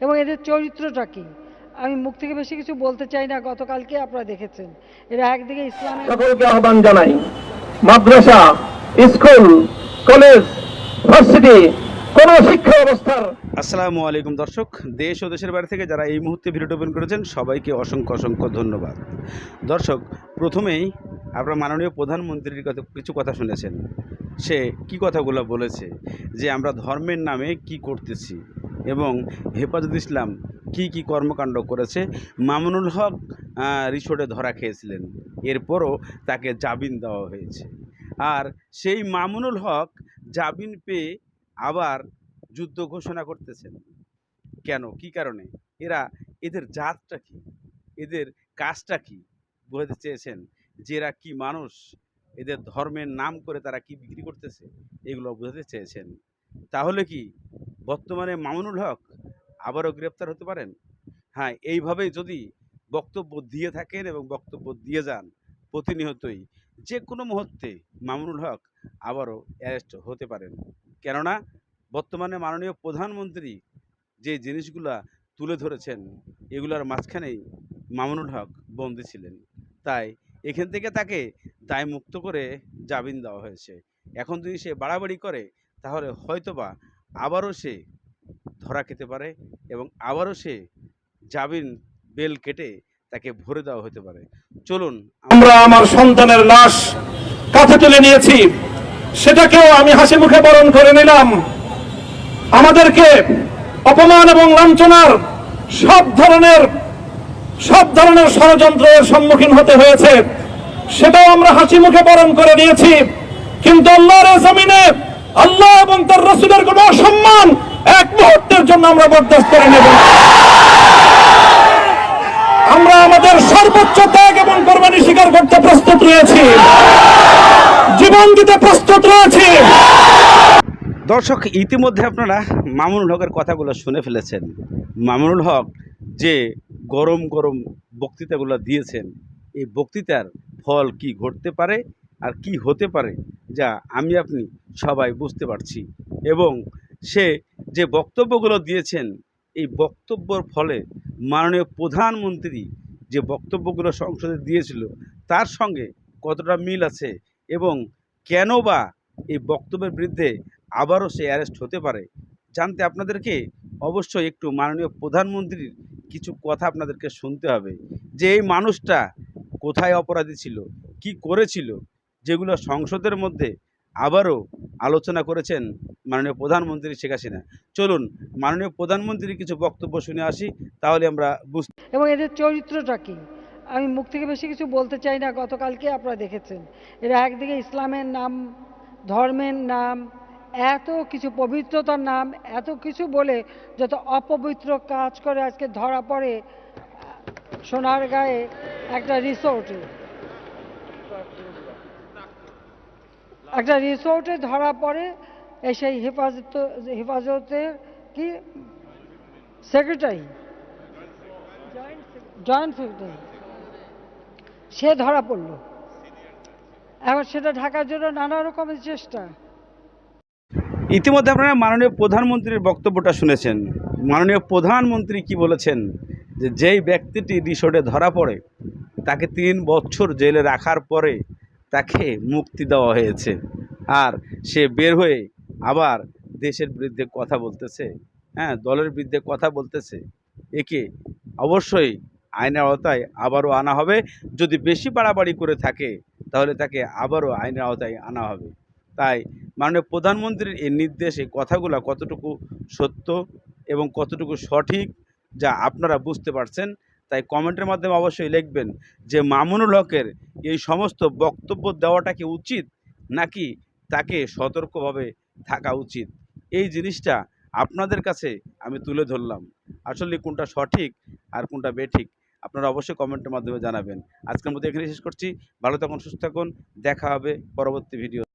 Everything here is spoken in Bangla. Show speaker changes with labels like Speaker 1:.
Speaker 1: এবং এদের চরিত্রটা কি? আমি মুখ থেকে বেশি কিছু বলতে চাই না গতকালকে আপনারা দেখেছেন। এরা একদিকে ইসলামের
Speaker 2: সকলকে আহ্বান জানাই। মাদ্রাসা স্কুল কলেজ ভার্সিটি কোন শিক্ষা ব্যবস্থার
Speaker 3: আসসালামু আলাইকুম দর্শক দেশ ও দেশের বাইরে থেকে যারা এই মুহূর্তে ভিডিওটি ওপেন করেছেন সবাইকে অসংখ্য অসংখ্য ধন্যবাদ। দর্শক প্রথমেই আপনারা মাননীয় প্রধানমন্ত্রীর কথা কিছু কথা শুনেছেন। সে কি কথাগুলো বলেছে? যে আমরা ধর্মের নামে কি করতেছি? এবং হেফাজত ইসলাম কি কি কর্মকাণ্ড করেছে? মামুনুল হক রিসোর্টে ধরা খেয়েছিলেন। এরপরও তাকে জামিন দেওয়া হয়েছে। আর সেই মামুনুল হক জামিন পেয়ে আবার যুদ্ধ ঘোষণা করতেছেন। কেন? কি কারণে? এরা এদের জাতটা কি? এদের কাজটা কি? বোঝাতে চেয়েছেন যে এরা কি মানুষ? এদের ধর্মের নাম করে তারা কি বিক্রি করতেছে? এগুলো বোঝাতে চেয়েছেন। তাহলে কি বর্তমানে মামুনুল হক আবারও গ্রেপ্তার হতে পারেন? হ্যাঁ এইভাবেই যদি বক্তব্য দিয়ে থাকেন এবং বক্তব্য দিয়ে যান প্রতিনিয়তই যে কোনো মুহূর্তে মামুনুল হক আবারও অ্যারেস্ট হতে পারেন। কেননা, বর্তমানে মাননীয় প্রধানমন্ত্রী যে জিনিসগুলা তুলে ধরেছেন, এগুলোর মাঝখানেই মামুনুল হক বন্দী ছিলেন। তাই এখান থেকে তাকে দায়মুক্ত করে জামিন দেওয়া হয়েছে। এখন যদি সে বাড়াবাড়ি করে, তাহলে হয়তোবা আবারও সে ধরা খেতে পারে এবং আবারও সে জামিন বেল কেটে তাকে ভরে দেওয়া হতে পারে। চলুন
Speaker 2: আমরা আমার সন্তানের লাশ কাঁধে তুলে নিয়েছি। সেটাকেও আমি হাসি মুখে বরণ করে নিলাম। আমাদেরকে অপমান এবং লাঞ্ছনার সব ধরনের সব ধরনের ষড়যন্ত্রের সম্মুখীন হতে হয়েছে। সেটাও আমরা হাসি মুখে বরণ করে নিয়েছি। কিন্তু আল্লাহর জমিনে আল্লাহ এবং তার রসুলের কোন অসম্মান এক মুহূর্তের জন্য আমরা বরদাস্ত করে নেব আমরা আমাদের সর্বোচ্চ ত্যাগ এবং কোরবানি স্বীকার করতে প্রস্তুত রয়েছি। জীবন দিতে প্রস্তুত রয়েছি।
Speaker 3: দর্শক, ইতিমধ্যে আপনারা মামুনুল হকের কথাগুলো শুনে ফেলেছেন। মামুনুল হক যে গরম গরম বক্তৃতাগুলো দিয়েছেন, এই বক্তৃতার ফল কি ঘটতে পারে আর কি হতে পারে, যা আমি আপনি সবাই বুঝতে পারছি। এবং সে যে বক্তব্যগুলো দিয়েছেন, এই বক্তব্যর ফলে মাননীয় প্রধানমন্ত্রী যে বক্তব্যগুলো সংসদে দিয়েছিল, তার সঙ্গে কতটা মিল আছে এবং কেন বা এই বক্তব্যের বিরুদ্ধে আবারও সে অ্যারেস্ট হতে পারে, জানতে আপনাদেরকে অবশ্যই একটু মাননীয় প্রধানমন্ত্রীর কিছু কথা আপনাদেরকে শুনতে হবে। যে এই মানুষটা কোথায় অপরাধী ছিল, কি করেছিল, যেগুলো সংসদের মধ্যে আবারও আলোচনা করেছেন মাননীয় প্রধানমন্ত্রী শেখ হাসিনা। চলুন, মাননীয় প্রধানমন্ত্রীর কিছু বক্তব্য শুনে আসি, তাহলে আমরা বুঝতে
Speaker 1: এবং এদের চরিত্রটা কি? আমি মুখ থেকে বেশি কিছু বলতে চাই না, গতকালকে আপনারা দেখেছেন। এরা একদিকে ইসলামের নাম, ধর্মের নাম, এত কিছু পবিত্রতার নাম, এত কিছু বলে যত অপবিত্র কাজ করে আজকে ধরা পড়ে সোনার গায়ে একটা রিসোর্টে। একটা রিসোর্টে ধরা পড়ে সেই হেফাজত হেফাজতের কি? সেক্রেটারি জয়েন্ট সেক্রেটারি সে ধরা পড়ল। এখন সেটা ঢাকার জন্য নানা রকমের চেষ্টা।
Speaker 3: ইতিমধ্যে আপনারা মাননীয় প্রধানমন্ত্রীর বক্তব্যটা শুনেছেন। মাননীয় প্রধানমন্ত্রী কি বলেছেন? যে যেই ব্যক্তিটি রিসোর্টে ধরা পড়ে, তাকে তিন বছর জেলে রাখার পরে তাকে মুক্তি দেওয়া হয়েছে। আর সে বের হয়ে আবার দেশের বিরুদ্ধে কথা বলতেছে। হ্যাঁ দলের বিরুদ্ধে কথা বলতেছে। একে অবশ্যই আইনের আওতায় আবারও আনা হবে। যদি বেশি বাড়াবাড়ি করে থাকে, তাহলে তাকে আবারও আইনের আওতায় আনা হবে। তাই মাননীয় প্রধানমন্ত্রীর এই নির্দেশে কথাগুলো কতটুকু সত্য এবং কতটুকু সঠিক, যা আপনারা বুঝতে পারছেন তাই কমেন্টের মাধ্যমে অবশ্যই লিখবেন যে মামুনুল হকের এই সমস্ত বক্তব্য দেওয়াটা কি উচিত নাকি তাকে সতর্কভাবে থাকা উচিত? এই জিনিসটা আপনাদের কাছে আমি তুলে ধরলাম। আসলে কোনটা সঠিক আর কোনটা বেঠিক আপনারা অবশ্যই কমেন্টের মাধ্যমে জানাবেন। আজকের মতো এখানে শেষ করছি। ভালো থাকুন, সুস্থ থাকুন। দেখা হবে পরবর্তী ভিডিও